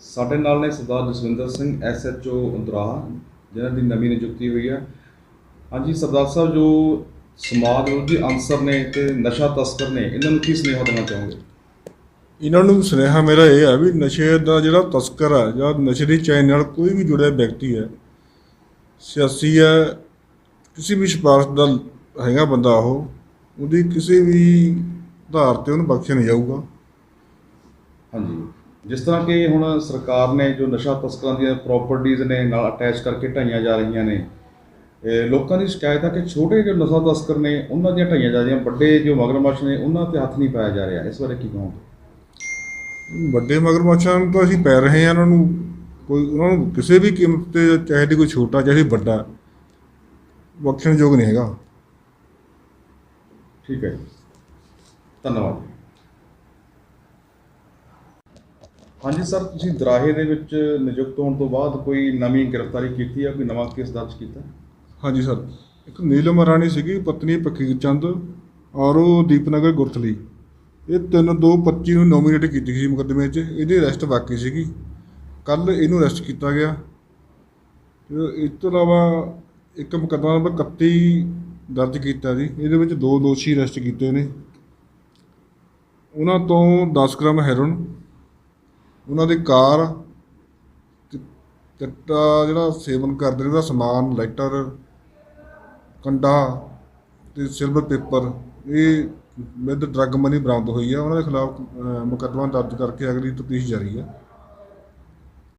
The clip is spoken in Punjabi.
ਸਾਡੇ ਨਾਲ ਨੇ ਸਰਦਾਰ ਜਸਵਿੰਦਰ ਸਿੰਘ ਐਸਐਚਓ ਅੰਦਰਾਹਾ ਜਿਨ੍ਹਾਂ ਦੀ ਨਵੀਂ ਨਿਯੁਕਤੀ ਹੋਈ ਹੈ। ਹਾਂਜੀ ਸਰਦਾਰ ਸਾਹਿਬ ਜੋ ਸਮਾਜ ਵਿਰੋਧੀ ਅਨਸਰ ਨੇ ਤੇ ਨਸ਼ਾ ਤਸਕਰ ਨੇ ਇਹਨਾਂ ਨੂੰ ਕੀ ਸੁਨੇਹਾ ਦੇਣਾ ਚਾਹੋਗੇ? ਇਹਨਾਂ ਨੂੰ ਸੁਨੇਹਾ ਮੇਰਾ ਇਹ ਹੈ ਵੀ ਨਸ਼ੇ ਦਾ ਜਿਹੜਾ ਤਸਕਰ ਹੈ ਜਾਂ ਨਸ਼ੇ ਦੀ ਚੈਨ ਨਾਲ ਕੋਈ ਵੀ ਜੁੜਿਆ ਵਿਅਕਤੀ ਹੈ ਸਿਆਸੀ ਹੈ ਕਿਸੇ ਵੀ ਸਿਫਾਰਸ਼ ਦਾ ਹੈਗਾ ਬੰਦਾ ਉਹ ਉਹਦੀ ਕਿਸੇ ਵੀ ਆਧਾਰ ਤੇ ਉਹਨੂੰ ਬਖਸ਼ਿਆ ਨਹੀਂ ਜਾਊਗਾ। ਹਾਂਜੀ। ਜਿਸ ਤਰ੍ਹਾਂ ਕਿ ਹੁਣ ਸਰਕਾਰ ਨੇ ਜੋ ਨਸ਼ਾ ਤਸਕਰਾਂ ਦੀਆਂ ਪ੍ਰਾਪਰਟੀਆਂ ਨੇ ਨਾਲ ਅਟੈਚ ਕਰਕੇ ਢਾਈਆਂ ਜਾ ਰਹੀਆਂ ਨੇ ਲੋਕਾਂ ਦੀ ਸ਼ਿਕਾਇਤ ਹੈ ਕਿ ਛੋਟੇ ਜੋ ਨਸ਼ਾ ਤਸਕਰ ਨੇ ਉਹਨਾਂ ਦੀਆਂ ਢਾਈਆਂ ਜਾ ਰਹੀਆਂ ਵੱਡੇ ਜੋ ਮਗਰਮੱਛ ਨੇ ਉਹਨਾਂ ਤੇ ਹੱਥ ਨਹੀਂ ਪਾਇਆ ਜਾ ਰਿਹਾ। ਇਸ ਬਾਰੇ ਕੀ ਕਹੋਗੇ? ਵੱਡੇ ਮਗਰਮੱਛਾਂ ਨੂੰ ਤਾਂ ਅਸੀਂ ਪੈ ਰਹੇ ਹਾਂ ਉਹਨਾਂ ਨੂੰ ਕੋਈ ਉਹਨਾਂ ਨੂੰ ਕਿਸੇ ਵੀ ਕੀਮਤ ਤੇ ਚਾਹੇ ਕੋਈ ਛੋਟਾ ਚਾਹੇ ਵੱਡਾ ਬਖਸ਼ਣ ਯੋਗ ਨਹੀਂ ਹੈਗਾ। ਠੀਕ ਹੈ ਧੰਨਵਾਦ ਹਾਂਜੀ ਸਰ, ਤੁਸੀਂ ਦਰਾਹੇ ਦੇ ਵਿੱਚ ਨਿਯੁਕਤ ਹੋਣ ਤੋਂ ਬਾਅਦ ਕੋਈ ਨਵੀਂ ਗ੍ਰਿਫਤਾਰੀ ਕੀਤੀ ਹੈ ਕੋਈ ਨਵਾਂ ਕੇਸ ਦਰਜ ਕੀਤਾ? ਹਾਂਜੀ ਸਰ, ਇੱਕ ਨੀਲਮ ਰਾਣੀ ਸੀਗੀ, ਪਤਨੀ ਪਕੀਰ ਚੰਦ ਔਰ ਉਹ ਦੀਪਨਗਰ ਗੁਰਥਲੀ। ਇਹ ਤਿੰਨ ਦੋ 25 ਨੂੰ ਨੋਮੀਨੇਟ ਕੀਤੀ ਸੀ ਮੁਕੱਦਮੇ 'ਚ, ਇਹਦੀ ਅਰੈਸਟ ਬਾਕੀ ਸੀਗੀ। ਕੱਲ ਇਹਨੂੰ ਅਰੈਸਟ ਕੀਤਾ ਗਿਆ। ਇਸ ਤੋਂ ਇਲਾਵਾ ਇੱਕ ਮੁਕੱਦਮਾ ਨੰਬਰ 31 ਦਰਜ ਕੀਤਾ ਜੀ, ਇਹਦੇ ਵਿੱਚ ਦੋ ਦੋਸ਼ੀ ਅਰੈਸਟ ਕੀਤੇ ਨੇ। ਉਹਨਾਂ ਤੋਂ 10 ਗ੍ਰਾਮ ਹੈਰੋਨ ਉਹਨਾਂ ਦੀ ਕਾਰ ਚਿੱਟਾ ਜਿਹੜਾ ਸੇਵਨ ਕਰਦੇ ਨੇ, ਉਹਦਾ ਸਮਾਨ ਲਾਈਟਰ ਕੰਡਾ ਤੇ ਸਿਲਵਰ ਪੇਪਰ ਇਹ ਵਿਦ ਡਰੱਗ ਮਨੀ ਬਰਾਮਦ ਹੋਈ ਹੈ ਉਹਨਾਂ ਦੇ ਖਿਲਾਫ ਮੁਕੱਦਮਾ ਦਰਜ ਕਰਕੇ ਅਗਲੀ ਤਫਤੀਸ਼ ਜਾਰੀ ਹੈ